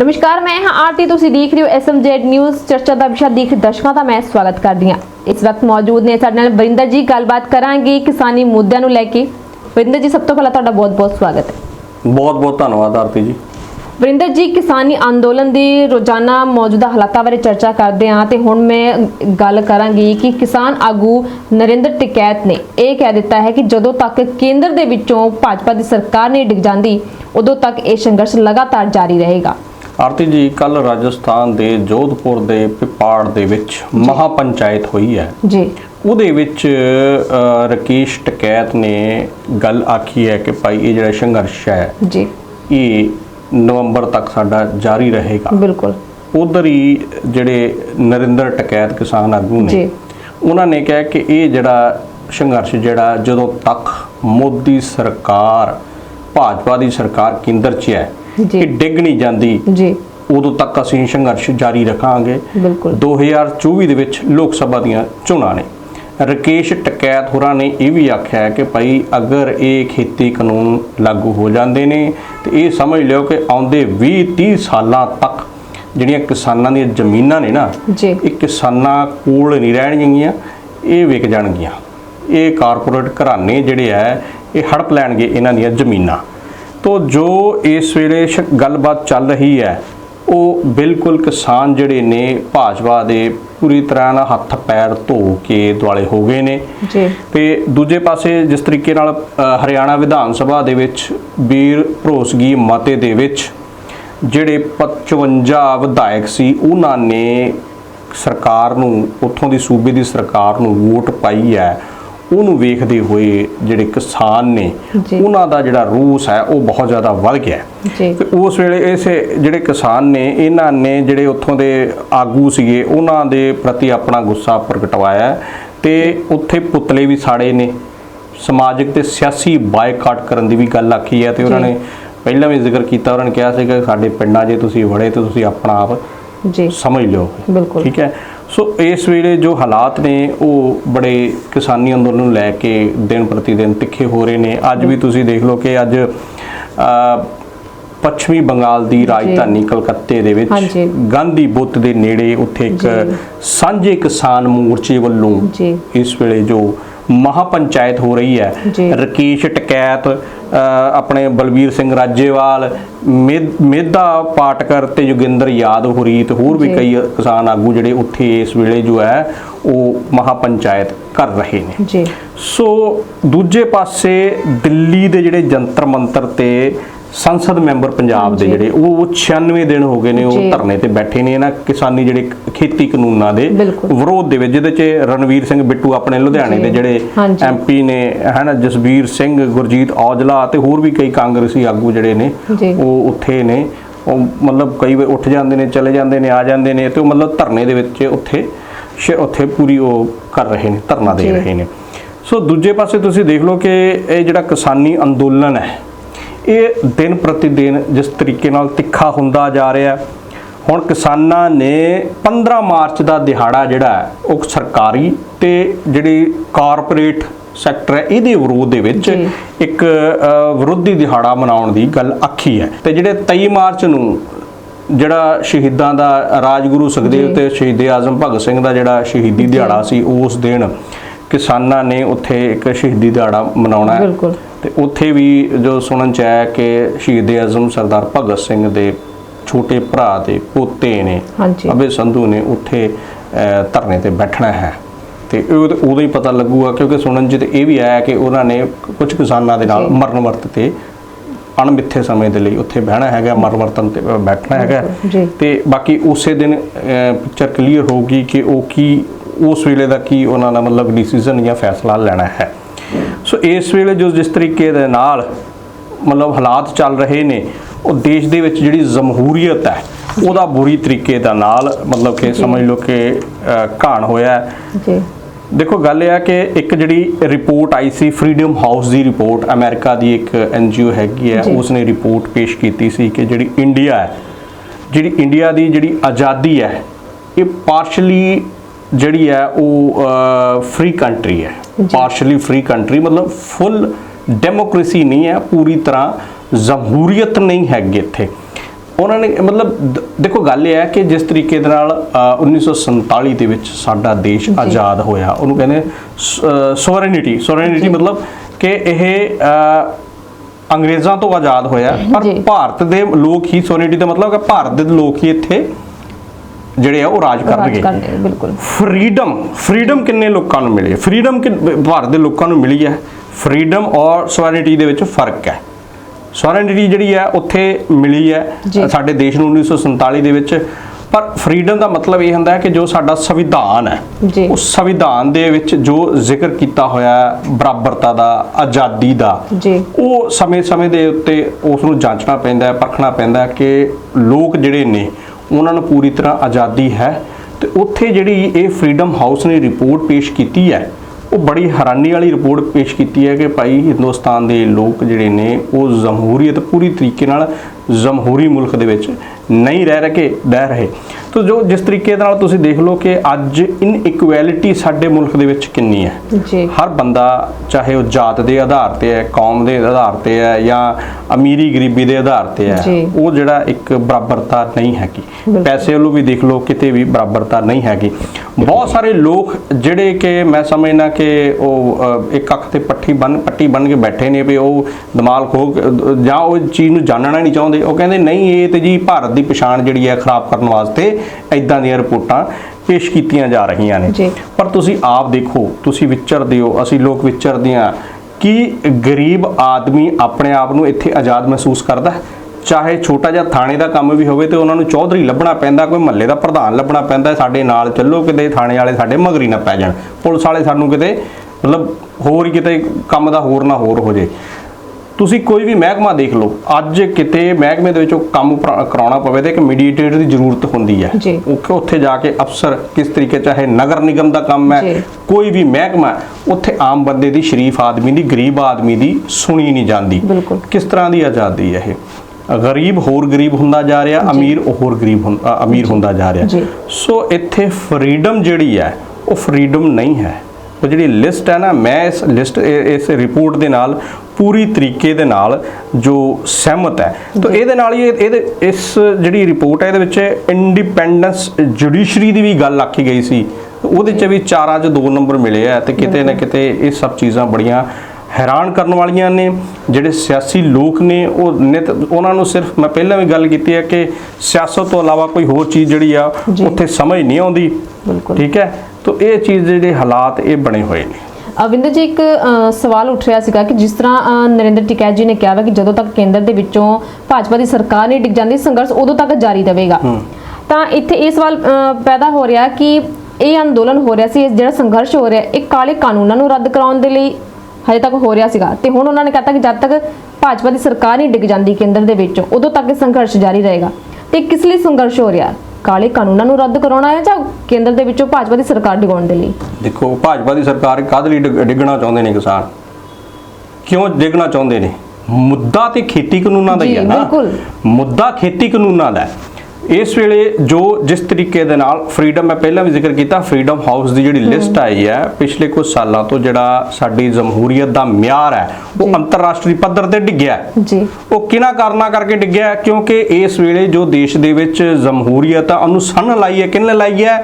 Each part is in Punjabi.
ਨਮਸਕਾਰ ਮੈਂ ਹਾਂ ਆਰਤੀ। ਤੁਸੀਂ ਦੇਖ ਰਹੇ ਹੋ ਐਸਐਮਜੈਡ ਨਿਊਜ਼ ਚਰਚਾ ਦਾ ਵਿਸ਼ਾ ਦੇਖ ਦਰਸ਼ਕਾਂ ਦਾ ਮੈਂ ਸਵਾਗਤ ਕਰਦੀ ਹਾਂ। ਇਸ ਵਕਤ ਮੌਜੂਦ ਨੇ ਸਾਡੇ ਨਾਲ ਵਰਿੰਦਰ ਜੀ। ਗੱਲਬਾਤ ਕਰਾਂਗੇ ਕਿਸਾਨੀ ਮੁੱਦਿਆਂ ਨੂੰ ਲੈ ਕੇ। ਵਰਿੰਦਰ ਜੀ ਸਭ ਤੋਂ ਪਹਿਲਾਂ ਤੁਹਾਡਾ ਬਹੁਤ-ਬਹੁਤ ਸਵਾਗਤ ਹੈ। ਬਹੁਤ ਬਹੁਤ ਧੰਨਵਾਦ ਆਰਤੀ ਜੀ। ਵਰਿੰਦਰ ਜੀ ਕਿਸਾਨੀ ਅੰਦੋਲਨ ਦੀ ਰੋਜ਼ਾਨਾ ਮੌਜੂਦਾ ਹਾਲਾਤਾਂ ਬਾਰੇ ਚਰਚਾ ਕਰਦੇ ਹਾਂ ਤੇ ਹੁਣ ਮੈਂ ਗੱਲ ਕਰਾਂਗੀ ਕਿ ਕਿਸਾਨ ਆਗੂ ਨਰਿੰਦਰ ਟਿਕੈਤ ਨੇ ਇਹ ਕਹਿ ਦਿੱਤਾ ਹੈ ਕਿ ਜਦੋਂ ਤੱਕ ਕੇਂਦਰ ਦੇ ਵਿੱਚੋਂ ਭਾਜਪਾ ਦੀ ਸਰਕਾਰ ਨਹੀਂ ਡਿੱਗ ਜਾਂਦੀ ਉਦੋਂ ਤੱਕ ਇਹ ਸੰਘਰਸ਼ ਲਗਾਤਾਰ ਜਾਰੀ ਰਹੇਗਾ। ਆਰਤੀ ਜੀ ਕੱਲ ਰਾਜਸਥਾਨ ਦੇ ਜੋਧਪੁਰ ਦੇ ਪਿਪਾੜ ਦੇ ਵਿੱਚ ਮਹਾ ਪੰਚਾਇਤ ਹੋਈ ਹੈ। ਜੀ। ਉਹਦੇ ਵਿੱਚ ਰਕੇਸ਼ ਟਕੈਤ ਨੇ ਗੱਲ ਆਖੀ ਹੈ ਕਿ ਭਾਈ ਇਹ ਜਿਹੜਾ ਸੰਘਰਸ਼ ਹੈ ਜੀ। ਇਹ ਨਵੰਬਰ ਤੱਕ ਸਾਡਾ ਜਾਰੀ ਰਹੇਗਾ। ਬਿਲਕੁਲ। ਉਧਰ ਹੀ ਜਿਹੜੇ ਨਰਿੰਦਰ ਟਕੈਤ ਕਿਸਾਨ ਆਗੂ ਜੀ। ਨੇ ਉਹਨਾਂ ਨੇ ਕਿਹਾ ਕਿ ਇਹ ਜਿਹੜਾ ਸੰਘਰਸ਼ ਜਿਹੜਾ ਜਦੋਂ ਤੱਕ ਮੋਦੀ ਸਰਕਾਰ ਭਾਜਪਾ ਦੀ ਸਰਕਾਰ ਕੇਂਦਰ 'ਚ ਹੈ ਇਹ ਡਿੱਗ ਨਹੀਂ ਜਾਂਦੀ। ਜੀ। ਉਦੋਂ ਤੱਕ ਅਸੀਂ ਸੰਘਰਸ਼ ਜਾਰੀ ਰੱਖਾਂਗੇ। ਬਿਲਕੁਲ। 2024 ਦੇ ਵਿੱਚ ਲੋਕ ਸਭਾ ਦੀਆਂ ਚੋਣਾਂ ਨੇ। ਰਕੇਸ਼ ਟਕੈਤ ਹੋਰਾਂ ਨੇ ਇਹ ਵੀ ਆਖਿਆ ਕਿ ਭਾਈ ਅਗਰ ਇਹ ਖੇਤੀ ਕਾਨੂੰਨ ਲਾਗੂ ਹੋ ਜਾਂਦੇ ਨੇ ਤੇ ਇਹ ਸਮਝ ਲਿਓ ਕਿ ਆਉਂਦੇ 20 30 ਸਾਲਾਂ ਤੱਕ ਜਿਹੜੀਆਂ ਕਿਸਾਨਾਂ ਦੀਆਂ ਜ਼ਮੀਨਾਂ ਨੇ ਨਾ ਇਹ ਕਿਸਾਨਾਂ ਕੋਲ ਨਹੀਂ ਰਹਿਣਗੀਆਂ ਇਹ ਵਿਕ ਜਾਣਗੀਆਂ। ਇਹ ਕਾਰਪੋਰੇਟ ਘਰਾਣੇ ਜਿਹੜੇ ਆ ਇਹ ਹੜਪ ਲੈਣਗੇ ਇਹਨਾਂ ਦੀਆਂ ਜ਼ਮੀਨਾਂ। ਤੋਂ ਜੋ ਇਸ ਵੇਲੇ ਗੱਲਬਾਤ ਚੱਲ ਰਹੀ ਹੈ ਉਹ ਬਿਲਕੁਲ ਕਿਸਾਨ ਜਿਹੜੇ ਨੇ ਭਾਜਪਾ ਦੇ ਪੂਰੀ ਤਰ੍ਹਾਂ ਨਾਲ ਹੱਥ ਪੈਰ ਧੋ ਕੇ ਦੁਆਲੇ ਹੋ ਗਏ ਨੇ। ਜੀ। ਤੇ ਦੂਜੇ ਪਾਸੇ ਜਿਸ ਤਰੀਕੇ ਨਾਲ ਹਰਿਆਣਾ ਵਿਧਾਨ ਸਭਾ ਦੇ ਵਿੱਚ ਵੀਰ ਭਰੋਸਗੀ ਮਤੇ ਦੇ ਵਿੱਚ ਜਿਹੜੇ 55 ਵਿਧਾਇਕ ਸੀ ਉਹਨਾਂ ਨੇ ਸਰਕਾਰ ਨੂੰ ਉੱਥੋਂ ਦੀ ਸੂਬੇ ਦੀ ਸਰਕਾਰ ਨੂੰ ਵੋਟ ਪਾਈ ਹੈ। ਉਹਨੂੰ ਵੇਖਦੇ ਹੋਏ ਜਿਹੜੇ ਕਿਸਾਨ ਨੇ। ਉਹਨਾਂ ਦਾ ਜਿਹੜਾ ਰੋਸ ਹੈ ਉਹ ਬਹੁਤ ਜ਼ਿਆਦਾ ਵੱਧ ਗਿਆ ਤੇ ਉਸ ਵੇਲੇ ਇਸੇ ਜਿਹੜੇ ਕਿਸਾਨ ਨੇ ਇਹਨਾਂ ਨੇ ਜਿਹੜੇ ਉੱਥੋਂ ਦੇ ਆਗੂ ਸੀਗੇ ਉਹਨਾਂ ਦੇ ਪ੍ਰਤੀ ਆਪਣਾ ਗੁੱਸਾ ਪ੍ਰਗਟਵਾਇਆ ਤੇ ਉੱਥੇ ਪੁਤਲੇ ਵੀ ਸਾੜੇ ਨੇ। ਸਮਾਜਿਕ ਤੇ ਸਿਆਸੀ ਬਾਈਕਾਟ ਕਰਨ ਦੀ ਵੀ ਗੱਲ ਆਖੀ ਹੈ ਤੇ ਉਹਨਾਂ। ਨੇ ਪਹਿਲਾਂ ਵੀ ਜ਼ਿਕਰ ਕੀਤਾ ਉਹਨਾਂ ਨੇ ਕਿਹਾ ਸੀ ਕਿ ਸਾਡੇ ਪਿੰਡਾਂ 'ਜੇ ਤੁਸੀਂ ਵੜੇ ਤੇ ਤੁਸੀਂ ਆਪਣਾ ਆਪ ਜੀ। ਸਮਝ ਲਿਓ। ਬਿਲਕੁਲ। ਠੀਕ ਹੈ? ਸੋ ਇਸ ਵੇਲੇ ਜੋ ਹਾਲਾਤ ਨੇ ਉਹ ਬੜੇ ਕਿਸਾਨੀ ਅੰਦੋਲਨ ਨੂੰ ਲੈ ਕੇ ਦਿਨ ਪ੍ਰਤੀ ਦਿਨ ਤਿੱਖੇ ਹੋ ਰਹੇ ਨੇ ਅੱਜ ਵੀ ਤੁਸੀਂ ਦੇਖ ਲਓ ਕਿ ਅੱਜ ਪੱਛਮੀ ਬੰਗਾਲ ਦੀ ਰਾਜਧਾਨੀ ਕਲਕੱਤੇ ਦੇ ਵਿੱਚ। ਗਾਂਧੀ ਬੁੱਤ ਦੇ ਨੇੜੇ ਉੱਥੇ ਇੱਕ। ਸਾਂਝੇ ਕਿਸਾਨ ਮੋਰਚੇ ਵੱਲੋਂ ਇਸ ਵੇਲੇ ਜੋ ਮਹਾ ਪੰਚਾਇਤ ਹੋ ਰਹੀ ਹੈ। ਰਕੇਸ਼ ਟਕੈਤ ਆਪਣੇ ਬਲਬੀਰ ਸਿੰਘ ਰਾਜੇਵਾਲ ਮੇਧ- ਪਾਟਕਰ ਤੇ ਯੋਗਿੰਦਰ ਯਾਦਵ ਹੋਰੀ ਤੇ ਹੋਰ ਵੀ। ਕਈ ਕਿਸਾਨ ਆਗੂ ਜਿਹੜੇ ਉੱਥੇ ਇਸ ਵੇਲੇ ਜੋ ਹੈ ਉਹ ਮਹਾ ਪੰਚਾਇਤ ਕਰ ਰਹੇ ਨੇ ਜੀ ਸੋ ਦੂਜੇ ਪਾਸੇ ਦਿੱਲੀ ਦੇ ਜਿਹੜੇ ਜੰਤਰ ਮੰਤਰ ਤੇ ਸੰਸਦ ਮੈਂਬਰ ਪੰਜਾਬ ਦੇ। ਜਿਹੜੇ ਉਹ 96 ਦਿਨ ਹੋ ਗਏ ਨੇ ਉਹ। ਧਰਨੇ ਤੇ ਬੈਠੇ ਨੇ ਇਹਨਾਂ ਕਿਸਾਨੀ ਜਿਹੜੇ ਖੇਤੀ ਕਾਨੂੰਨਾਂ ਦੇ। ਵਿਰੋਧ ਦੇ ਵਿੱਚ ਜਿਹਦੇ 'ਚ ਰਣਵੀਰ ਸਿੰਘ ਬਿੱਟੂ ਆਪਣੇ ਲੁਧਿਆਣੇ। ਦੇ ਜਿਹੜੇ। ਐਮਪੀ ਨੇ ਹਨਾ ਜਸਬੀਰ ਸਿੰਘ ਗੁਰਜੀਤ ਔਜਲਾ ਤੇ ਹੋਰ ਵੀ ਕਈ ਕਾਂਗਰਸੀ ਆਗੂ ਜਿਹੜੇ ਨੇ। ਉਹ ਉੱਥੇ ਨੇ ਉਹ ਮਤਲਬ ਕਈ ਵਾਰ ਉੱਠ ਜਾਂਦੇ ਨੇ ਚਲੇ ਜਾਂਦੇ ਨੇ ਆ ਜਾਂਦੇ ਨੇ ਤੇ ਉਹ ਮਤਲਬ ਧਰਨੇ ਦੇ ਵਿੱਚ ਉੱਥੇ ਉੱਥੇ ਪੂਰੀ ਉਹ ਕਰ ਰਹੇ ਨੇ ਧਰਨਾ ਦੇ। ਰਹੇ ਨੇ ਸੋ ਦੂਜੇ ਪਾਸੇ ਤੁਸੀਂ ਦੇਖ ਲਓ ਕਿ ਇਹ ਜਿਹੜਾ ਕਿਸਾਨੀ ਅੰਦੋਲਨ ਹੈ ਇਹ ਦਿਨ ਪ੍ਰਤੀ ਦਿਨ ਜਿਸ ਤਰੀਕੇ ਨਾਲ ਤਿੱਖਾ ਹੁੰਦਾ ਜਾ ਰਿਹਾ ਹੁਣ ਕਿਸਾਨਾਂ ਨੇ 15 ਮਾਰਚ ਦਾ ਦਿਹਾੜਾ ਜਿਹੜਾ ਉਹ ਸਰਕਾਰੀ ਤੇ ਜਿਹੜੀ ਕਾਰਪੋਰੇਟ ਸੈਕਟਰ ਹੈ ਇਹਦੇ ਵਿਰੋਧ ਦੇ ਵਿੱਚ। ਇੱਕ ਵਿਰੋਧੀ ਦਿਹਾੜਾ ਮਨਾਉਣ ਦੀ ਗੱਲ ਆਖੀ ਹੈ ਤੇ ਜਿਹੜੇ 23 ਮਾਰਚ ਨੂੰ ਜਿਹੜਾ ਸ਼ਹੀਦਾਂ ਦਾ ਰਾਜਗੁਰੂ ਸੁਖਦੇਵ। ਤੇ ਸ਼ਹੀਦ ਆਜ਼ਮ ਭਗਤ ਸਿੰਘ ਦਾ ਜਿਹੜਾ ਸ਼ਹੀਦੀ ਦਿਹਾੜਾ ਸੀ ਉਸ ਦਿਨ ਕਿਸਾਨਾਂ ਨੇ ਉੱਥੇ ਇੱਕ ਸ਼ਹੀਦੀ ਦਿਹਾੜਾ ਮਨਾਉਣਾ ਹੈ ਬਿਲਕੁਲ ਤੇ ਉੱਥੇ ਵੀ ਜੋ ਸੁਣਨ ਚ ਆਇਆ ਕਿ ਸ਼ਹੀਦ ਆਜ਼ਮ ਸਰਦਾਰ ਭਗਤ ਸਿੰਘ ਦੇ ਛੋਟੇ ਭਰਾ ਦੇ ਪੋਤੇ ਨੇ ਅਬੇ ਸੰਧੂ ਨੇ ਉੱਥੇ ਧਰਨੇ ਤੇ ਬੈਠਣਾ ਹੈ ਤੇ ਉਦੋਂ ਹੀ ਪਤਾ ਲੱਗੂਗਾ ਕਿਉਂਕਿ ਸੁਣਨ ਚ ਤੇ ਇਹ ਵੀ ਆਇਆ ਕਿ ਉਹਨਾਂ ਨੇ ਕੁਝ ਕਿਸਾਨਾਂ ਦੇ ਨਾਲ। ਮਰਨ ਵਰਤ ਤੇ ਅਣਮਿੱਥੇ ਸਮੇਂ ਦੇ ਲਈ ਉੱਥੇ ਬਹਿਣਾ ਹੈਗਾ ਮਰਨ ਵਰਤਨ ਤੇ ਬੈਠਣਾ ਹੈਗਾ। ਤੇ ਬਾਕੀ ਉਸੇ ਦਿਨ ਪਿਕਚਰ ਕਲੀਅਰ ਹੋਊਗੀ ਕਿ ਉਹ ਕੀ ਉਸ ਵੇਲੇ ਦਾ ਕੀ ਉਹਨਾਂ ਦਾ ਮਤਲਬ ਡਿਸੀਜਨ ਜਾਂ ਫੈਸਲਾ ਲੈਣਾ ਹੈ ਸੋ ਇਸ ਵੇਲੇ ਜੋ ਜਿਸ ਤਰੀਕੇ ਦੇ ਨਾਲ ਮਤਲਬ ਹਾਲਾਤ ਚੱਲ ਰਹੇ ਨੇ ਉਹ ਦੇਸ਼ ਦੇ ਵਿੱਚ ਜਿਹੜੀ ਜਮਹੂਰੀਅਤ ਹੈ ਉਹਦਾ ਬੁਰੀ ਤਰੀਕੇ ਦਾ ਨਾਲ ਮਤਲਬ ਕਿ ਸਮਝ ਲਓ ਕਿ ਘਾਣ ਹੋਇਆ ਜੀ। ਦੇਖੋ ਗੱਲ ਇਹ ਆ ਕਿ ਇੱਕ ਜਿਹੜੀ ਰਿਪੋਰਟ ਆਈ ਸੀ ਫਰੀडम ਹਾਊਸ ਦੀ ਰਿਪੋਰਟ ਅਮਰੀਕਾ ਦੀ ਇੱਕ ਐਨਜੀਓ ਹੈਗੀ ਹੈ ਜੀ। ਉਸਨੇ ਰਿਪੋਰਟ ਪੇਸ਼ ਕੀਤੀ ਸੀ ਕਿ ਜਿਹੜੀ ਇੰਡੀਆ ਹੈ ਜਿਹੜੀ ਇੰਡੀਆ ਦੀ ਜਿਹੜੀ ਆਜ਼ਾਦੀ ਹੈ ਇਹ ਪਾਰਸ਼ਲੀ ਜਿਹੜੀ ਹੈ ਉਹ ਫ੍ਰੀ ਕੰਟਰੀ ਹੈ। ਪਾਰਸ਼ਲੀ ਫ੍ਰੀ ਕੰਟਰੀ ਮਤਲਬ ਫੁੱਲ ਡੈਮੋਕ੍ਰੇਸੀ ਨਹੀਂ ਹੈ ਪੂਰੀ ਤਰ੍ਹਾਂ ਜਮਹੂਰੀਅਤ ਨਹੀਂ ਹੈਗੀ ਇੱਥੇ। ਉਹਨਾਂ ਨੇ ਮਤਲਬ ਦੇਖੋ ਗੱਲ ਇਹ ਹੈ ਕਿ ਜਿਸ ਤਰੀਕੇ ਦੇ ਨਾਲ ਅ, 1947 ਦੇ ਵਿੱਚ ਸਾਡਾ ਦੇਸ਼ ਆਜ਼ਾਦ ਹੋਇਆ ਉਹਨੂੰ ਕਹਿੰਦੇ ਸੋਵਰੇਨਿਟੀ ਸੋਵਰੇਨਿਟੀ ਮਤਲਬ ਕਿ ਇਹ ਅੰਗਰੇਜ਼ਾਂ ਤੋਂ ਆਜ਼ਾਦ ਹੋਇਆ ਪਰ। ਭਾਰਤ ਦੇ ਲੋਕ ਹੀ ਸੋਵਰੇਨਿਟੀ ਦਾ ਮਤਲਬ ਹੈ ਭਾਰਤ ਦੇ ਲੋਕ ਹੀ ਇੱਥੇ ਜਿਹੜੇ ਆ ਉਹ ਰਾਜ ਕਰਨਗੇ। ਬਿਲਕੁਲ। ਫਰੀडम ਫਰੀडम ਕਿੰਨੇ ਲੋਕਾਂ ਨੂੰ ਮਿਲੀ ਹੈ? ਫਰੀडम ਕਿ ਭਾਰਤ ਦੇ ਲੋਕਾਂ ਨੂੰ ਮਿਲੀ ਹੈ। ਫਰੀडम ਔਰ ਸਵੈਰਿਟੀ ਦੇ ਵਿੱਚ ਫ਼ਰਕ ਹੈ। ਸਵੈਰਿਟੀ ਜਿਹੜੀ ਹੈ ਉੱਥੇ ਮਿਲੀ ਹੈ ਸਾਡੇ ਦੇਸ਼ ਨੂੰ 1947 ਦੇ ਵਿੱਚ। ਪਰ ਫਰੀडम ਦਾ ਮਤਲਬ ਇਹ ਹੁੰਦਾ ਹੈ ਕਿ ਜੋ ਸਾਡਾ ਸੰਵਿਧਾਨ ਹੈ ਉਸ ਸੰਵਿਧਾਨ ਦੇ ਵਿੱਚ ਜੋ ਜ਼ਿਕਰ ਕੀਤਾ ਹੋਇਆ ਬਰਾਬਰਤਾ ਦਾ ਆਜ਼ਾਦੀ ਦਾ ਉਹ ਸਮੇਂ-ਸਮੇਂ ਦੇ ਉੱਤੇ ਉਸ ਨੂੰ ਜਾਂਚਣਾ ਪੈਂਦਾ ਹੈ ਪਰਖਣਾ ਪੈਂਦਾ ਹੈ ਕਿ ਲੋਕ ਜਿਹੜੇ ਨੇ ਉਹਨਾਂ ਨੂੰ ਪੂਰੀ ਤਰ੍ਹਾਂ ਆਜ਼ਾਦੀ ਹੈ ਤੇ ਉੱਥੇ ਜਿਹੜੀ ਇਹ ਫਰੀडम ਹਾਊਸ ਨੇ ਰਿਪੋਰਟ ਪੇਸ਼ ਕੀਤੀ ਹੈ, ਉਹ ਬੜੀ ਹੈਰਾਨੀ ਵਾਲੀ ਰਿਪੋਰਟ ਪੇਸ਼ ਕੀਤੀ ਹੈ ਕਿ ਭਾਈ ਹਿੰਦੁਸਤਾਨ ਦੇ ਲੋਕ ਜਿਹੜੇ ਨੇ ਉਹ ਜਮਹੂਰੀਅਤ ਪੂਰੀ ਤਰੀਕੇ ਨਾਲ ਜਮਹੂਰੀ ਮੁਲਕ ਦੇ ਵਿੱਚ ਨਹੀਂ ਰਹਿ ਰਹੇ ਰਹਿ ਰਹੇ। ਤੋ ਜੋ ਜਿਸ ਤਰੀਕੇ ਨਾਲ ਤੁਸੀਂ ਦੇਖ ਲਓ ਕਿ ਅੱਜ ਇਨ ਇਕੁਐਲਿਟੀ ਸਾਡੇ ਮੁਲਕ ਦੇ ਵਿੱਚ ਕਿੰਨੀ ਹੈ। ਜੀ। ਹਰ ਬੰਦਾ ਚਾਹੇ ਉਹ ਜਾਤ ਦੇ ਆਧਾਰ ਤੇ ਹੈ ਕੌਮ ਦੇ ਆਧਾਰ ਤੇ ਹੈ ਜਾਂ ਅਮੀਰੀ ਗਰੀਬੀ ਦੇ ਆਧਾਰ ਤੇ ਹੈ। ਉਹ ਜਿਹੜਾ ਇੱਕ ਬਰਾਬਰਤਾ ਨਹੀਂ ਹੈਗੀ। ਪੈਸੇ ਵੱਲੋਂ ਵੀ ਦੇਖ ਲਓ ਕਿਤੇ ਵੀ ਬਰਾਬਰਤਾ ਨਹੀਂ ਹੈਗੀ। ਬਹੁਤ ਸਾਰੇ ਲੋਕ ਜਿਹੜੇ ਕਿ ਮੈਂ ਸਮਝਣਾ ਕਿ ਉਹ ਇੱਕ ਅੱਖ ਤੇ ਪੱਠੀ ਬੰਨ ਪੱਟੀ ਬੰਨ ਕੇ ਬੈਠੇ ਨੇ ਵੀ ਉਹ ਦਿਮਾਗ ਖੋ ਜਾਂ ਉਹ ਚੀਜ਼ ਨੂੰ ਜਾਣਨਾ ਨਹੀਂ ਚਾਹੁੰਦੇ। ਉਹ ਕਹਿੰਦੇ ਨਹੀਂ ਇਹ ਤੇ ਜੀ ਭਾਰਤ ਦੀ ਪਛਾਣ ਜਿਹੜੀ ਹੈ ਖਰਾਬ ਕਰਨ ਵਾਸਤੇ ਐਦਾਂ ਦੀਆਂ ਰਿਪੋਰਟਾਂ ਪੇਸ਼ ਕੀਤੀਆਂ ਜਾ ਰਹੀਆਂ ਨੇ। ਪਰ ਤੁਸੀਂ ਆਪ ਦੇਖੋ ਤੁਸੀਂ ਵਿਚਰਦੇ ਹੋ ਅਸੀਂ ਲੋਕ ਵਿਚਰਦੇ ਹਾਂ ਕਿ ਗਰੀਬ ਆਦਮੀ ਆਪਣੇ ਆਪ ਨੂੰ ਇੱਥੇ ਆਜ਼ਾਦ ਮਹਿਸੂਸ ਕਰਦਾ ਹੈ? ਚਾਹੇ ਛੋਟਾ ਜਿਹਾ ਥਾਣੇ ਦਾ ਕੰਮ ਵੀ ਹੋਵੇ ਤੇ ਉਹਨਾਂ ਨੂੰ ਚੌਧਰੀ ਲੱਭਣਾ ਪੈਂਦਾ ਕੋਈ ਮਹੱਲੇ ਦਾ ਪ੍ਰਧਾਨ ਲੱਭਣਾ ਪੈਂਦਾ ਸਾਡੇ ਨਾਲ ਚੱਲੋ ਕਿਤੇ ਥਾਣੇ ਵਾਲੇ ਸਾਡੇ ਮਗਰੀ ਨਾ ਪੈ ਜਾਣ ਪੁਲਿਸ ਵਾਲੇ ਸਾਨੂੰ ਕਿਤੇ ਮਤਲਬ ਹੋਰ ਹੀ ਕਿਤੇ ਕੰਮ ਦਾ ਹੋਰ ਨਾ ਹੋਰ ਹੋ ਜੇ ਤੁਸੀਂ ਕੋਈ ਵੀ ਮਹਿਕਮਾ ਦੇਖ ਲਓ ਅੱਜ ਕਿਤੇ ਮਹਿਕਮੇ ਦੇ ਵਿੱਚੋਂ ਕੰਮ ਕਰਾਉਣਾ ਪਵੇ ਤੇ ਇੱਕ ਮੀਡੀਏਟਰ ਦੀ ਜ਼ਰੂਰਤ ਹੁੰਦੀ ਹੈ। ਉਹ ਉੱਥੇ ਜਾ ਕੇ ਅਫਸਰ ਕਿਸ ਤਰੀਕੇ ਚਾਹੇ ਨਗਰ ਨਿਗਮ ਦਾ ਕੰਮ ਹੈ ਕੋਈ ਵੀ ਮਹਿਕਮਾ ਉੱਥੇ ਆਮ ਬੰਦੇ ਦੀ ਸ਼ਰੀਫ ਆਦਮੀ ਦੀ ਗਰੀਬ ਆਦਮੀ ਦੀ ਸੁਣੀ ਨਹੀਂ ਜਾਂਦੀ। ਕਿਸ ਤਰ੍ਹਾਂ ਦੀ ਆਜ਼ਾਦੀ ਹੈ ਇਹ? ਗਰੀਬ ਹੋਰ ਗਰੀਬ ਹੁੰਦਾ ਜਾ ਰਿਹਾ ਅਮੀਰ ਹੋਰ ਗਰੀਬ ਹੁੰਦਾ ਅਮੀਰ ਹੁੰਦਾ ਜਾ ਰਿਹਾ। ਸੋ ਇੱਥੇ ਫਰੀडम ਜਿਹੜੀ ਹੈ ਉਹ ਫਰੀडम ਨਹੀਂ ਹੈ। ਉਹ ਜਿਹੜੀ ਲਿਸਟ ਹੈ ਨਾ ਮੈਂ ਇਸ ਲਿਸਟ ਇਸ ਰਿਪੋਰਟ ਦੇ ਨਾਲ ਪੂਰੀ ਤਰੀਕੇ ਦੇ ਨਾਲ ਜੋ ਸਹਿਮਤ ਹੈ। ਤਾਂ ਇਹਦੇ ਨਾਲ ਹੀ ਇਹ- ਇਹਦੇ ਇਸ ਜਿਹੜੀ ਰਿਪੋਰਟ ਹੈ ਇਹਦੇ ਵਿੱਚ ਇੰਡੀਪੈਂਡੈਂਸ ਜੁਡੀਸ਼ਰੀ ਦੀ ਵੀ ਗੱਲ ਆਖੀ ਗਈ ਸੀ। ਉਹਦੇ ਚ ਵੀ ਚਾਰਾਂ ਚ ਦੋ ਨੰਬਰ ਮਿਲੇ ਆ ਤੇ ਕਿਤੇ ਨਾ ਕਿਤੇ ਇਹ ਸਭ ਚੀਜ਼ਾਂ ਬੜੀਆਂ ਹੈਰਾਨ ਕਰਨ ਵਾਲੀਆਂ ਨੇ। ਜਿਹੜੇ ਸਿਆਸੀ ਲੋਕ ਨੇ ਉਹ ਨਿਤ ਉਹਨਾਂ ਨੂੰ ਸਿਰਫ ਮੈਂ ਪਹਿਲਾਂ ਵੀ ਗੱਲ ਕੀਤੀ ਹੈ ਕਿ ਸਿਆਸਤ ਤੋਂ ਇਲਾਵਾ ਕੋਈ ਹੋਰ ਚੀਜ਼ ਜਿਹੜੀ ਆ। ਉੱਥੇ ਸਮਝ ਨਹੀਂ ਆਉਂਦੀ। ਬਿਲਕੁਲ। ਠੀਕ ਹੈ? ਤਾਂ ਇਹ ਚੀਜ਼ ਜਿਹੜੇ ਹਾਲਾਤ ਇਹ ਬਣੇ ਹੋਏ ਨੇ। ਅਵਿੰਦਰ ਜੀ ਇੱਕ ਸਵਾਲ ਉੱਠ ਰਿਹਾ ਸੀਗਾ ਕਿ ਜਿਸ ਤਰ੍ਹਾਂ ਨਰਿੰਦਰ ਟਿਕੈਤ ਜੀ ਨੇ ਕਿਹਾ ਵਾ ਕਿ ਜਦੋਂ ਤੱਕ ਕੇਂਦਰ ਦੇ ਵਿੱਚੋਂ ਭਾਜਪਾ ਦੀ ਸਰਕਾਰ ਨਹੀਂ ਡਿੱਗ ਜਾਂਦੀ ਸੰਘਰਸ਼ ਉਦੋਂ ਤੱਕ ਜਾਰੀ ਰਹੇਗਾ। ਤਾਂ ਇੱਥੇ ਇਹ ਸਵਾਲ ਪੈਦਾ ਹੋ ਰਿਹਾ ਕਿ ਇਹ ਅੰਦੋਲਨ ਹੋ ਰਿਹਾ ਸੀ ਜਿਹੜਾ ਸੰਘਰਸ਼ ਹੋ ਰਿਹਾ ਇਹ ਕਾਲੇ ਕਾਨੂੰਨਾਂ ਨੂੰ ਰੱਦ ਕਰਾਉਣ ਦੇ ਲਈ ਹਜੇ ਤੱਕ ਹੋ ਰਿਹਾ ਸੀਗਾ। ਤੇ ਹੁਣ ਉਹਨਾਂ ਨੇ ਕਹਤਾ ਕਿ ਜਦ ਤੱਕ ਭਾਜਪਾ ਦੀ ਸਰਕਾਰ ਨਹੀਂ ਡਿੱਗ ਜਾਂਦੀ ਕੇਂਦਰ ਦੇ ਵਿੱਚੋਂ ਉਦੋਂ ਤੱਕ ਇਹ ਸੰਘਰਸ਼ ਜਾਰੀ ਰਹੇਗਾ। ਤੇ ਕਿਸ ਲਈ ਸੰਘਰਸ਼ ਹੋ ਰਿਹਾ? ਕਾਲੇ ਕਾਨੂੰਨਾਂ ਨੂੰ ਰੱਦ ਕਰਾਉਣਾ ਹੈ ਜਾਂ ਕੇਂਦਰ ਦੇ ਵਿੱਚੋਂ ਭਾਜਪਾ ਦੀ ਸਰਕਾਰ ਡਿਗਾਉਣ ਦੇ ਲਈ? ਦੇਖੋ ਭਾਜਪਾ ਦੀ ਸਰਕਾਰ ਕਾਹਦੇ ਲਈ ਡਿੱਗ- ਡਿੱਗਣਾ ਚਾਹੁੰਦੇ ਨੇ ਕਿਸਾਨ? ਕਿਉਂ ਡਿੱਗਣਾ ਚਾਹੁੰਦੇ ਨੇ? ਮੁੱਦਾ ਤੇ ਖੇਤੀ ਕਾਨੂੰਨਾਂ ਦਾ ਹੀ ਜੀ, ਹੈ ਨਾ। ਬਿਲਕੁਲ। ਮੁੱਦਾ ਖੇਤੀ ਕਾਨੂੰਨਾਂ ਦਾ ਹੈ। ਇਸ ਵੇਲੇ ਜੋ ਜਿਸ ਤਰੀਕੇ ਦੇ ਨਾਲ ਫਰੀडम ਮੈਂ ਪਹਿਲਾਂ ਵੀ ਜ਼ਿਕਰ ਕੀਤਾ ਫਰੀडम ਹਾਊਸ ਦੀ ਜਿਹੜੀ ਲਿਸਟ ਆਈ ਹੈ ਪਿਛਲੇ ਕੁਝ ਸਾਲਾਂ ਤੋਂ ਜਿਹੜਾ ਸਾਡੀ ਜਮਹੂਰੀਅਤ ਦਾ ਮਿਆਰ ਹੈ ਉਹ ਅੰਤਰਰਾਸ਼ਟਰੀ ਪੱਧਰ ਤੇ ਡਿੱਗਿਆ ਜੀ। ਉਹ ਕਿਹਨਾਂ ਕਾਰਨਾ ਕਰਕੇ ਡਿੱਗਿਆ ਕਿਉਂਕਿ ਇਸ ਵੇਲੇ ਜੋ ਦੇਸ਼ ਦੇ ਵਿੱਚ ਜਮਹੂਰੀਅਤ ਆ ਉਹਨੂੰ ਸੰਨ ਲਾਈ ਹੈ ਕਿਹਨੇ ਲਾਈ ਹੈ?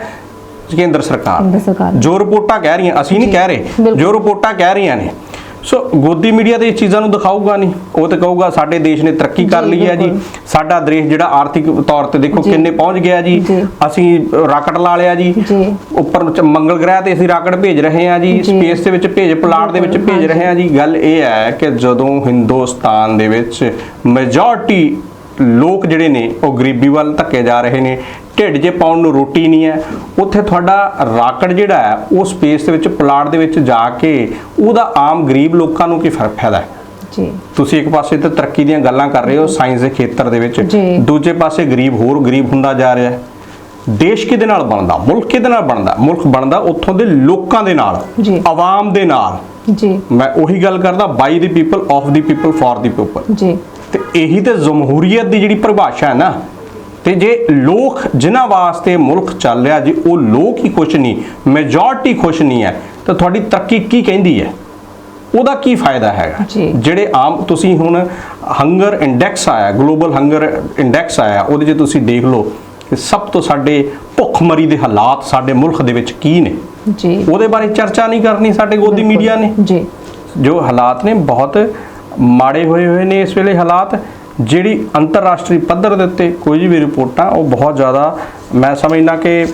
ਕੇਂਦਰ ਸਰਕਾਰ। ਜੋ ਰਿਪੋਰਟਾਂ ਕਹਿ ਰਹੀਆਂ ਅਸੀਂ ਨਹੀਂ ਕਹਿ ਰਹੇ। ਜੋ ਰਿਪੋਰਟਾਂ ਕਹਿ ਰਹੀਆਂ ਨੇ ਸੋ ਗੋਦੀ ਮੀਡੀਆ ਤੇ ਇਹ ਚੀਜ਼ਾਂ ਨੂੰ ਦਿਖਾਊਗਾ ਨਹੀਂ ਉਹ ਤੇ ਕਹੂਗਾ ਸਾਡੇ ਦੇਸ਼ ਨੇ ਤਰੱਕੀ ਕਰ ਲਈ ਹੈ ਜੀ। ਸਾਡਾ ਦੇਸ਼ ਜਿਹੜਾ ਆਰਥਿਕ ਤੌਰ ਤੇ ਦੇਖੋ। ਕਿੰਨੇ ਪਹੁੰਚ ਗਿਆ ਜੀ। ਅਸੀਂ ਰਾਕਟ ਲਾ ਲਿਆ ਜੀ। ਉੱਪਰ ਮੰਗਲ ਗ੍ਰਹਿ ਤੇ ਅਸੀਂ ਰਾਕਟ ਭੇਜ ਰਹੇ ਹਾਂ ਜੀ। ਸਪੇਸ ਦੇ ਵਿੱਚ ਭੇਜ ਪਲਾਟ ਦੇ ਵਿੱਚ ਭੇਜ ਰਹੇ। ਹਾਂ ਜੀ ਗੱਲ ਇਹ ਹੈ ਕਿ ਜਦੋਂ ਹਿੰਦੁਸਤਾਨ ਦੇ ਵਿੱਚ ਮੈਜੋਰਟੀ ਲੋਕ ਜਿਹੜੇ ਨੇ ਉਹ ਗਰੀਬੀ ਵੱਲ ਧੱਕੇ ਜਾ ਰਹੇ ਨੇ ਢਿੱਡ 'ਚ ਪਾਉਣ ਨੂੰ ਰੋਟੀ ਨਹੀਂ ਹੈ ਉੱਥੇ ਤੁਹਾਡਾ ਰਾਕਟ ਜਿਹੜਾ ਹੈ ਉਹ ਸਪੇਸ ਦੇ ਵਿੱਚ ਪਲਾਟ ਦੇ ਵਿੱਚ ਜਾ ਕੇ ਉਹਦਾ ਆਮ ਗਰੀਬ ਲੋਕਾਂ ਨੂੰ ਕੀ ਫ਼ਰਕ ਫਾਇਦਾ ਹੈ? ਜੀ। ਤੁਸੀਂ ਇੱਕ ਪਾਸੇ ਤੇ ਤਰੱਕੀ ਦੀਆਂ ਗੱਲਾਂ ਕਰ ਰਹੇ ਹੋ ਸਾਇੰਸ ਦੇ ਖੇਤਰ ਦੇ ਵਿੱਚ ਜੀ। ਦੂਜੇ ਪਾਸੇ ਗਰੀਬ ਹੋਰ ਗਰੀਬ ਹੁੰਦਾ ਜਾ ਰਿਹਾ ਹੈ। ਦੇਸ਼ ਕਿਹਦੇ ਨਾਲ ਬਣਦਾ? ਮੁਲਕ ਕਿਹਦੇ ਨਾਲ ਬਣਦਾ? ਮੁਲਕ ਬਣਦਾ ਉੱਥੋਂ ਦੇ ਲੋਕਾਂ ਦੇ ਨਾਲ ਜੀ। ਆਵਾਮ ਦੇ ਨਾਲ। ਜੀ। ਮੈਂ ਉਹੀ ਗੱਲ ਕਰਦਾ by the people of the people for the people ਜੀ। ਤੇ ਇਹੀ ਤੇ ਜਮਹੂਰੀਅਤ ਦੀ ਜਿਹੜੀ ਪਰਿਭਾਸ਼ਾ ਹੈ ਨਾ ਤੇ ਜੇ ਲੋਕ ਜਿਨ੍ਹਾਂ ਵਾਸਤੇ ਮੁਲਕ ਚੱਲ ਰਿਹਾ ਜੀ ਉਹ ਲੋਕ ਹੀ ਖੁਸ਼ ਨਹੀਂ ਮੈਜੋਰਟੀ ਖੁਸ਼ ਨਹੀਂ ਹੈ ਤਾਂ ਤੁਹਾਡੀ ਤਰੱਕੀ ਕੀ ਕਹਿੰਦੀ ਹੈ? ਉਹਦਾ ਕੀ ਫਾਇਦਾ ਹੈਗਾ। ਜਿਹੜੇ ਆਮ ਤੁਸੀਂ ਹੁਣ ਹੰਗਰ ਇੰਡੈਕਸ ਆਇਆ ਗਲੋਬਲ ਹੰਗਰ ਇੰਡੈਕਸ ਆਇਆ ਉਹਦੇ 'ਚ ਤੁਸੀਂ ਦੇਖ ਲਓ ਕਿ ਸਭ ਤੋਂ ਸਾਡੇ ਭੁੱਖਮਰੀ ਦੇ ਹਾਲਾਤ ਸਾਡੇ ਮੁਲਕ ਦੇ ਵਿੱਚ ਕੀ ਨੇ? ਜੀ। ਉਹਦੇ ਬਾਰੇ ਚਰਚਾ ਨਹੀਂ ਕਰਨੀ ਸਾਡੇ ਗੋਦੀ ਮੀਡੀਆ ਨੇ? ਜੀ। ਜੋ ਹਾਲਾਤ ਨੇ ਬਹੁਤ ਮਾੜੇ ਹੋਏ ਹੋਏ ਨੇ ਇਸ ਵੇਲੇ ਹਾਲਾਤ ਜਿਹੜੀ ਅੰਤਰਰਾਸ਼ਟਰੀ ਪੱਧਰ ਦੇ ਉੱਤੇ ਕੋਈ ਵੀ ਰਿਪੋਰਟਾਂ, ਉਹ ਬਹੁਤ ਜ਼ਿਆਦਾ, ਮੈਂ ਸਮਝਦਾ ਕਿ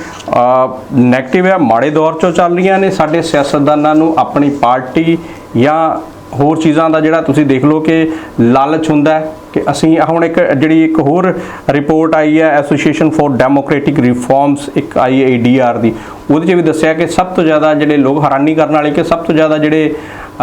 ਨੈਗੇਟਿਵ ਹੈ ਮਾੜੇ ਦੌਰ ਚੋਂ ਚੱਲ ਰਹੀਆਂ ਨੇ, ਸਾਡੇ ਸਿਆਸਤਦਾਨਾਂ ਨੂੰ ਆਪਣੀ ਪਾਰਟੀ ਜਾਂ ਹੋਰ ਚੀਜ਼ਾਂ ਦਾ ਜਿਹੜਾ ਤੁਸੀਂ ਦੇਖ ਲਓ ਕਿ ਲਾਲਚ ਹੁੰਦਾ ਹੈ ਕਿ ਅਸੀਂ ਹੁਣ ਇੱਕ, ਜਿਹੜੀ ਇੱਕ ਹੋਰ ਰਿਪੋਰਟ ਆਈ ਹੈ ਐਸੋਸੀਏਸ਼ਨ ਫਾਰ ਡੈਮੋਕ੍ਰੈਟਿਕ ਰਿਫਾਰਮਸ ਇੱਕ ਆਈ ਹੈ ਏਡੀਆਰ ਦੀ, ਉਹਦੇ 'ਚ ਵੀ ਦੱਸਿਆ ਕਿ ਸਭ ਤੋਂ ਜ਼ਿਆਦਾ ਜਿਹੜੇ ਲੋਕ ਹੈਰਾਨੀ ਕਰਨ ਵਾਲੇ, ਕਿ ਸਭ ਤੋਂ ਜ਼ਿਆਦਾ ਜਿਹੜੇ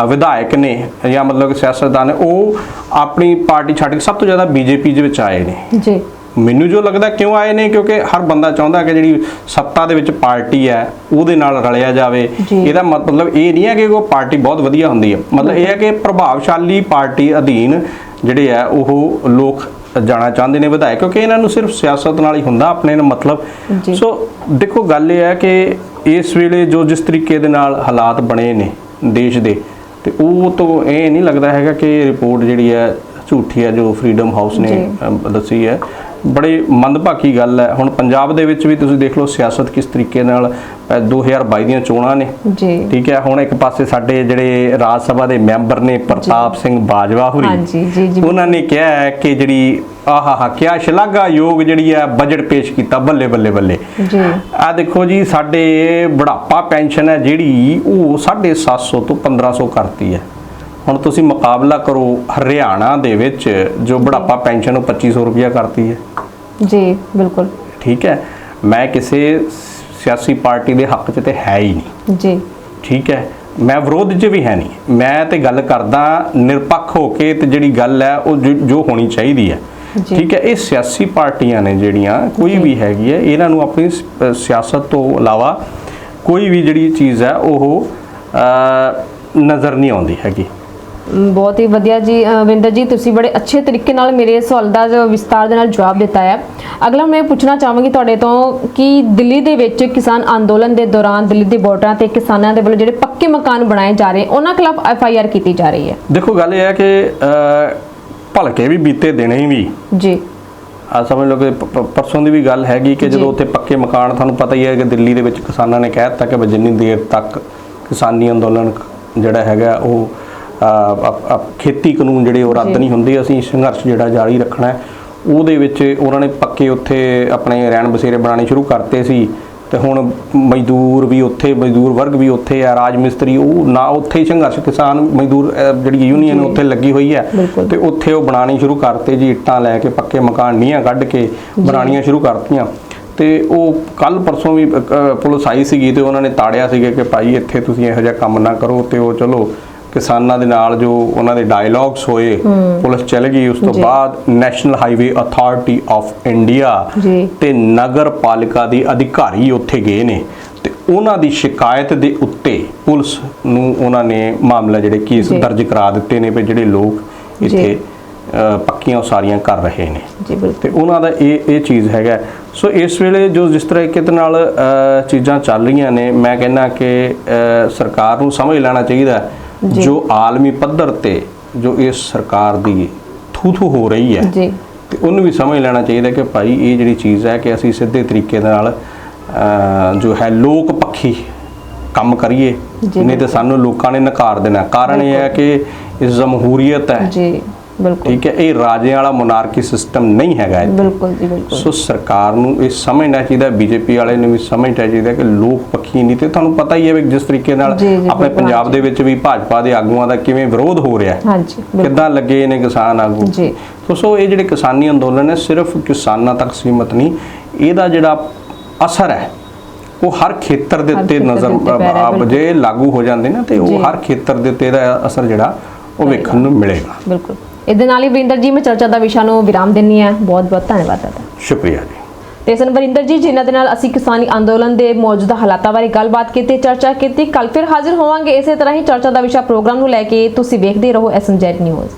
ਵਿਧਾਇਕ ਨੇ ਜਾਂ ਮਤਲਬ ਕਿ ਸਿਆਸਤਦਾਨ ਨੇ ਉਹ ਆਪਣੀ ਪਾਰਟੀ ਛੱਡ ਕੇ ਸਭ ਤੋਂ ਜ਼ਿਆਦਾ ਬੀਜੇਪੀ ਦੇ ਵਿੱਚ ਆਏ ਨੇ। ਜੀ। ਮੈਨੂੰ ਜੋ ਲੱਗਦਾ ਕਿਉਂ ਆਏ ਨੇ ਕਿਉਂਕਿ ਹਰ ਬੰਦਾ ਚਾਹੁੰਦਾ ਕਿ ਜਿਹੜੀ ਸੱਤਾ ਦੇ ਵਿੱਚ ਪਾਰਟੀ ਹੈ ਉਹਦੇ ਨਾਲ ਰਲਿਆ ਜਾਵੇ। ਇਹਦਾ ਮਤਲਬ ਇਹ ਨਹੀਂ ਹੈ ਕਿ ਉਹ ਪਾਰਟੀ ਬਹੁਤ ਵਧੀਆ ਹੁੰਦੀ ਹੈ। ਮਤਲਬ ਇਹ ਹੈ ਕਿ ਪ੍ਰਭਾਵਸ਼ਾਲੀ ਪਾਰਟੀ ਅਧੀਨ ਜਿਹੜੇ ਆ ਉਹ ਲੋਕ ਜਾਣਾ ਚਾਹੁੰਦੇ ਨੇ ਵਿਧਾਇਕ ਕਿਉਂਕਿ ਇਹਨਾਂ ਨੂੰ ਸਿਰਫ ਸਿਆਸਤ ਨਾਲ ਹੀ ਹੁੰਦਾ ਆਪਣੇ ਨਾਲ ਮਤਲਬ। ਸੋ ਦੇਖੋ ਗੱਲ ਇਹ ਹੈ ਕਿ ਇਸ ਵੇਲੇ ਜੋ ਜਿਸ ਤਰੀਕੇ ਦੇ ਨਾਲ ਹਾਲਾਤ ਬਣੇ ਨੇ ਦੇਸ਼ ਦੇ ਤੇ ਉਹ ਤੋਂ ਇਹ ਨਹੀਂ ਲੱਗਦਾ ਹੈਗਾ ਕਿ ਰਿਪੋਰਟ ਜਿਹੜੀ ਹੈ ਝੂਠੀ ਹੈ ਜੋ ਫਰੀडम ਹਾਊਸ ਨੇ ਦੱਸੀ ਹੈ। ਬੜੇ ਮੰਦਭਾਗੀ ਗੱਲ ਹੈ। ਹੁਣ ਪੰਜਾਬ ਦੇ ਵਿੱਚ ਵੀ ਤੁਸੀਂ ਦੇਖ ਲਓ ਸਿਆਸਤ ਕਿਸ ਤਰੀਕੇ ਨਾਲ 2022 ਦੀਆਂ ਚੋਣਾਂ ਨੇ। ਜੀ। ਠੀਕ ਹੈ ਹੁਣ ਇੱਕ ਪਾਸੇ ਸਾਡੇ ਜਿਹੜੇ ਰਾਜ ਸਭਾ ਦੇ ਮੈਂਬਰ ਨੇ ਪ੍ਰਤਾਪ ਸਿੰਘ ਬਾਜਵਾ ਹੁਰੀ। ਹਾਂਜੀ, ਜੀ, ਜੀ। ਉਹਨਾਂ ਨੇ ਕਿਹਾ ਹੈ ਕਿ ਜਿਹੜੀ ਆਹਾਹਾ ਕਿਆ ਸ਼ਲਾਘਾ ਯੋਗ ਜਿਹੜੀ ਹੈ ਬਜਟ ਪੇਸ਼ ਕੀਤਾ ਬੱਲੇ ਬੱਲੇ ਬੱਲੇ। ਜੀ। ਆ ਦੇਖੋ ਜੀ ਸਾਡੇ ਬੁਢਾਪਾ ਪੈਨਸ਼ਨ ਹੈ ਜਿਹੜੀ ਉਹ 750 ਤੋਂ 1500 ਕਰਤੀ ਹੈ। ਹੁਣ ਤੁਸੀਂ ਮੁਕਾਬਲਾ ਕਰੋ ਹਰਿਆਣਾ ਦੇ ਵਿੱਚ ਜੋ ਬੁਢਾਪਾ ਪੈਨਸ਼ਨ ਉਹ 2500 ਰੁਪਇਆ ਕਰਤੀ ਹੈ। ਜੀ ਬਿਲਕੁਲ। ਠੀਕ ਹੈ ਮੈਂ ਕਿਸੇ ਸਿਆਸੀ ਪਾਰਟੀ ਦੇ ਹੱਕ 'ਚ ਤੇ ਹੈ ਹੀ ਨਹੀਂ। ਜੀ। ਠੀਕ ਹੈ? ਮੈਂ ਵਿਰੋਧ 'ਚ ਵੀ ਹੈ ਨਹੀਂ। ਮੈਂ ਤੇ ਗੱਲ ਕਰਦਾ ਨਿਰਪੱਖ ਹੋ ਕੇ ਤੇ ਜਿਹੜੀ ਗੱਲ ਹੈ ਉਹ ਜੋ- ਹੋਣੀ ਚਾਹੀਦੀ ਹੈ। ਠੀਕ ਹੈ? ਇਹ ਸਿਆਸੀ ਪਾਰਟੀਆਂ ਨੇ ਜਿਹੜੀਆਂ ਕੋਈ ਵੀ ਹੈਗੀ ਹੈ ਇਹਨਾਂ ਨੂੰ ਆਪਣੀ ਸਿਆਸਤ ਤੋਂ ਇਲਾਵਾ ਕੋਈ ਵੀ ਜਿਹੜੀ ਚੀਜ਼ ਹੈ ਉਹ ਨਜ਼ਰ ਨਹੀਂ ਆਉਂਦੀ ਹੈਗੀ। ਬਹੁਤ ਹੀ ਵਧੀਆ ਜੀ। ਵਿੰਦਰ ਜੀ ਤੁਸੀਂ ਬੜੇ ਅੱਛੇ ਤਰੀਕੇ ਨਾਲ ਮੇਰੇ ਸਵਾਲ ਦਾ ਵਿਸਤਾਰ ਦੇ ਨਾਲ ਜਵਾਬ ਦਿੱਤਾ ਹੈ। ਅਗਲਾ ਮੈਂ ਪੁੱਛਣਾ ਚਾਹਾਂਗੀ ਤੁਹਾਡੇ ਤੋਂ ਕਿ ਦਿੱਲੀ ਦੇ ਵਿੱਚ ਕਿਸਾਨ ਅੰਦੋਲਨ ਦੇ ਦੌਰਾਨ ਦਿੱਲੀ ਦੇ ਬਾਰਡਰਾਂ ਤੇ ਕਿਸਾਨਾਂ ਦੇ ਵੱਲੋਂ ਜਿਹੜੇ ਪੱਕੇ ਮਕਾਨ ਬਣਾਏ ਜਾ ਰਹੇ ਉਹਨਾਂ ਖਿਲਾਫ ਐਫ ਆਈ ਆਰ ਕੀਤੀ ਜਾ ਰਹੀ ਹੈ। ਦੇਖੋ ਗੱਲ ਇਹ ਹੈ ਕਿ ਭਲਕੇ ਵੀ ਬੀਤੇ ਦਿਨ ਹੀ ਵੀ। ਜੀ। ਆ ਸਮਝ ਲਓ ਕਿ ਪਰਸੋਂ ਦੀ ਵੀ ਗੱਲ ਹੈਗੀ ਕਿ। ਜਦੋਂ ਉੱਥੇ ਪੱਕੇ ਮਕਾਨ ਤੁਹਾਨੂੰ ਪਤਾ ਹੀ ਹੈ ਕਿ ਦਿੱਲੀ ਦੇ ਵਿੱਚ ਕਿਸਾਨਾਂ ਨੇ ਕਹਿ ਦਿੱਤਾ ਕਿ ਜਿੰਨੀ ਦੇਰ ਤੱਕ ਕਿਸਾਨੀ ਅੰਦੋਲਨ ਜਿਹੜਾ ਹੈਗਾ ਉਹ ਖੇਤੀ ਕਾਨੂੰਨ ਜਿਹੜੇ ਉਹ ਰੱਦ। ਨਹੀਂ ਹੁੰਦੇ ਅਸੀਂ ਸੰਘਰਸ਼ ਜਿਹੜਾ ਜਾਰੀ ਰੱਖਣਾ ਹੈ ਉਹਦੇ ਵਿੱਚ ਉਹਨਾਂ ਨੇ ਪੱਕੇ ਉੱਥੇ ਆਪਣੇ ਰਹਿਣ ਬਸੇਰੇ ਬਣਾਉਣੇ ਸ਼ੁਰੂ ਕਰਤੇ ਸੀ ਤੇ ਹੁਣ ਮਜ਼ਦੂਰ ਵੀ ਉੱਥੇ ਮਜ਼ਦੂਰ ਵਰਗ ਵੀ ਉੱਥੇ ਆ ਰਾਜ ਮਿਸਤਰੀ ਉਹ ਨਾ ਉੱਥੇ ਹੀ ਸੰਘਰਸ਼ ਕਿਸਾਨ ਮਜ਼ਦੂਰ ਜਿਹੜੀ ਯੂਨੀਅਨ। ਉੱਥੇ ਲੱਗੀ ਹੋਈ ਹੈ। ਤੇ ਉੱਥੇ ਉਹ ਬਣਾਉਣੀ ਸ਼ੁਰੂ ਕਰਤੇ ਜੀ ਇੱਟਾਂ ਲੈ ਕੇ ਪੱਕੇ ਮਕਾਨ ਨੀਆਂ ਕੱਢ ਕੇ ਬਣਾਉਣੀਆਂ ਸ਼ੁਰੂ ਕਰਤੀਆਂ ਤੇ ਉਹ ਕੱਲ ਪਰਸੋਂ ਵੀ ਪੁਲਿਸ ਆਈ ਸੀਗੀ ਤੇ ਉਹਨਾਂ ਨੇ ਤਾੜਿਆ ਸੀਗਾ ਕਿ ਭਾਈ ਇੱਥੇ ਤੁਸੀਂ ਇਹੋ ਜਿਹਾ ਕੰਮ ਨਾ ਕਰੋ ਤੇ ਉਹ ਚਲੋ ਕਿਸਾਨਾਂ ਦੇ ਨਾਲ ਜੋ ਉਹਨਾਂ ਦੇ ਡਾਇਲੌਗਸ ਹੋਏ ਪੁਲਿਸ ਚਲ ਗਈ ਉਸ ਤੋਂ। ਬਾਅਦ national highway authority of India. ਤੇ ਨਗਰ ਪਾਲਿਕਾ ਦੇ ਅਧਿਕਾਰੀ ਉੱਥੇ ਗਏ ਨੇ ਤੇ ਉਹਨਾਂ ਦੀ ਸ਼ਿਕਾਇਤ ਦੇ ਉੱਤੇ ਪੁਲਿਸ ਨੂੰ ਉਹਨਾਂ ਨੇ ਮਾਮਲਾ ਜਿਹੜੇ ਕੇਸ। ਦਰਜ ਕਰਾ ਦਿੱਤੇ ਨੇ ਵੀ ਜਿਹੜੇ ਲੋਕ। ਇੱਥੇ ਪੱਕੀਆਂ ਉਸਾਰੀਆਂ ਕਰ ਰਹੇ ਨੇ ਜੀ ਬਿਲਕੁਲ ਤੇ ਉਹਨਾਂ ਦਾ ਇਹ ਇਹ ਚੀਜ਼ ਹੈਗਾ ਸੋ ਇਸ ਵੇਲੇ ਜੋ ਜਿਸ ਤਰੀਕੇ ਦੇ ਨਾਲ ਚੀਜ਼ਾਂ ਚੱਲ ਰਹੀਆਂ ਨੇ ਮੈਂ ਕਹਿੰਦਾ ਕਿ ਸਰਕਾਰ ਨੂੰ ਸਮਝ ਲੈਣਾ ਚਾਹੀਦਾ ਹੈ, ਜੀ। ਆਲਮੀ ਪੱਧਰ ਤੇ ਜੋ ਇਸ ਸਰਕਾਰ ਦੀ ਥੂ ਹੋ ਰਹੀ ਹੈ ਜੀ। ਤੇ ਉਹਨੂੰ ਵੀ ਸਮਝ ਲੈਣਾ ਚਾਹੀਦਾ ਕਿ ਭਾਈ ਇਹ ਜਿਹੜੀ ਚੀਜ਼ ਹੈ ਕਿ ਅਸੀਂ ਸਿੱਧੇ ਤਰੀਕੇ ਦੇ ਨਾਲ ਜੋ ਹੈ ਲੋਕ ਪੱਖੀ ਕੰਮ ਕਰੀਏ ਨਹੀਂ ਤੇ ਸਾਨੂੰ ਲੋਕਾਂ ਨੇ ਨਕਾਰ ਦੇਣਾ। ਕਾਰਨ ਇਹ ਹੈ ਕਿ ਇਸ ਜਮਹੂਰੀਅਤ ਹੈ ਜੀ। ਠੀਕ ਹੈ ਇਹ ਰਾਜੇ ਵਾਲਾ ਮੋਨਾਰਕੀ ਸਿਸਟਮ ਨਹੀਂ ਹੈਗਾ। ਬਿਲਕੁਲ ਜੀ ਬਿਲਕੁਲ ਸੋ ਸਰਕਾਰ ਨੂੰ ਇਹ ਸਮਝਣਾ ਚਾਹੀਦਾ ਬੀਜੇਪੀ ਵਾਲੇ ਨੂੰ ਵੀ ਸਮਝਣਾ ਚਾਹੀਦਾ ਕਿ ਲੋਕ ਪੱਖੀ ਨਹੀਂ ਤੇ ਤੁਹਾਨੂੰ ਪਤਾ ਹੀ ਹੈ ਵੀ ਜਿਸ ਤਰੀਕੇ ਨਾਲ ਆਪਣੇ ਪੰਜਾਬ। ਦੇ ਵਿੱਚ ਵੀ ਭਾਜਪਾ ਦੇ ਆਗੂਆਂ ਦਾ ਕਿਵੇਂ ਵਿਰੋਧ ਹੋ ਰਿਹਾ ਹੈ ਹਾਂਜੀ ਕਿੱਦਾਂ ਲੱਗੇ ਨੇ ਕਿਸਾਨ ਆਗੂ ਜੀ। ਸੋ ਸੋ ਇਹ ਜਿਹੜੇ ਕਿਸਾਨੀ ਅੰਦੋਲਨ ਹੈ ਸਿਰਫ ਕਿਸਾਨਾਂ ਤੱਕ ਸੀਮਤ ਨਹੀਂ ਇਹਦਾ ਜਿਹੜਾ ਅਸਰ ਹੈ ਉਹ ਹਰ ਖੇਤਰ ਦੇ ਉੱਤੇ ਨਜ਼ਰ। ਜੇ ਲਾਗੂ ਹੋ ਜਾਂਦੇ ਨਾ ਤੇ ਉਹ। ਹਰ ਖੇਤਰ ਦੇ ਉੱਤੇ ਇਹਦਾ ਅਸਰ ਜਿਹੜਾ ਉਹ ਵੇਖਣ ਨੂੰ ਮਿਲੇਗਾ ਬਿਲਕੁਲ ਇਹਦੇ ਨਾਲ ਹੀ ਵਰਿੰਦਰ ਜੀ ਮੈਂ ਚਰਚਾ ਦਾ ਵਿਸ਼ਾ ਨੂੰ ਵਿਰਾਮ ਦਿੰਨੀ ਆ ਬਹੁਤ ਬਹੁਤ ਧੰਨਵਾਦ ਤੁਹਾਡਾ। ਸ਼ੁਕਰੀਆ ਜੀ। ਤੇ ਸਨ ਵਰਿੰਦਰ ਜੀ ਜਿਨ੍ਹਾਂ ਦੇ ਨਾਲ ਅਸੀਂ ਕਿਸਾਨੀ ਅੰਦੋਲਨ ਦੇ ਮੌਜੂਦਾ ਹਾਲਾਤਾਂ ਬਾਰੇ ਗੱਲਬਾਤ ਕੀਤੀ ਚਰਚਾ ਕੀਤੀ ਕੱਲ ਫਿਰ ਹਾਜ਼ਰ ਹੋਵਾਂਗੇ। ਇਸੇ ਤਰ੍ਹਾਂ ਹੀ ਚਰਚਾ ਦਾ ਵਿਸ਼ਾ ਪ੍ਰੋਗਰਾਮ ਨੂੰ ਲੈ ਕੇ ਤੁਸੀਂ ਵੇਖਦੇ ਰਹੋ ਐਸਐਮਜੈਡ ਨਿਊਜ਼।